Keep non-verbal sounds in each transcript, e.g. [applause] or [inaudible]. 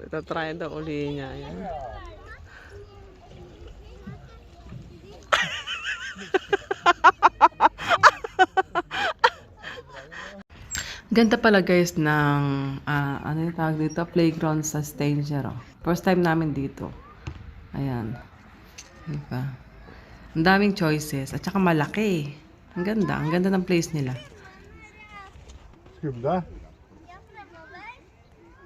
Ito try daw uli niya. Yan. [laughs] Ganda pala guys ng ah, ano yung tawag dito? Playground sa Stanger. Oh. First time namin dito. Ayan. Diba? Ang daming choices. At saka malaki. Ang ganda. Ang ganda ng place nila. Skubbe.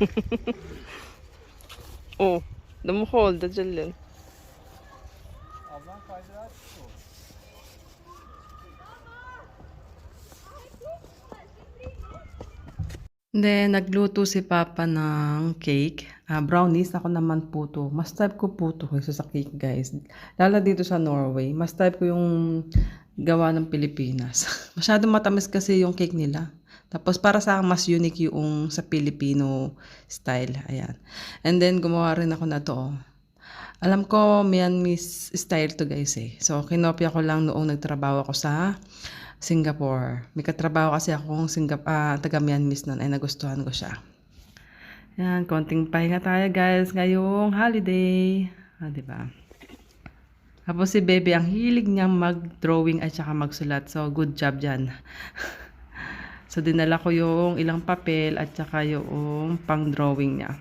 Okej. ja, ja. Oh, dumuhold. Dadyan din. Then, nagluto si Papa ng cake. Ah, brownies. Ako naman puto. Mas type ko puto kaysa sa cake, guys. Lalo dito sa Norway. Mas type ko yung gawa ng Pilipinas. [laughs] Masyadong matamis kasi yung cake nila. Tapos para sa akin, mas unique yung sa Filipino style. Ayan. And then, gumawa rin ako na to. oh. Alam ko, Myanmar style to guys eh. So, kinopya ko lang noong nagtrabaho ako sa Singapore. May katrabaho kasi akong Singap ah, taga Myanmar noon ay nagustuhan ko siya. Yan, konting pahinga tayo guys ngayong holiday. Ah, di ba? Tapos si Bebe, ang hilig niyang mag-drawing at saka magsulat. So, good job dyan. [laughs] so, dinala ko yung ilang papel at saka yung pang-drawing niya.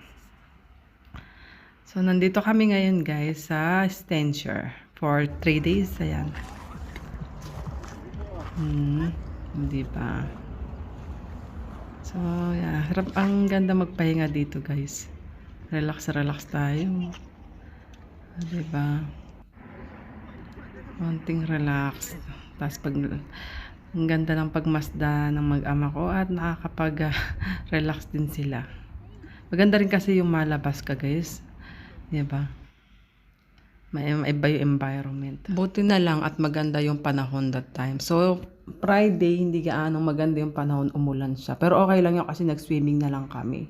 So, nandito kami ngayon guys sa Stenshire for 3 days. Ayan. Hmm, di ba? So, yeah. Harap, ang ganda magpahinga dito guys. Relax, relax tayo. Ah, Di ba? Konting relax. Tapos pag ang ganda ng pagmasda ng mag-ama ko at nakakapag-relax din sila. Maganda rin kasi yung malabas ka guys. Di ba? May iba yung environment. Buti na lang at maganda yung panahon that time. So, Friday, hindi gaano maganda yung panahon, umulan siya. Pero okay lang yun kasi nag-swimming na lang kami.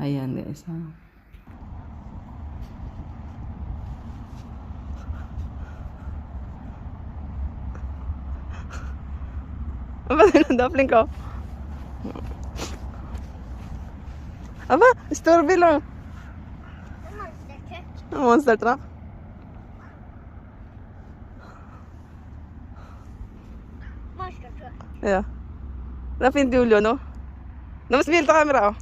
Ayan guys. Ha? Aba, [laughs] sinadapling ko. Aba, storby lang. Monster truck. Monster truck. Monster truck. Ja. Där finns Julio nu. De spelar kamera.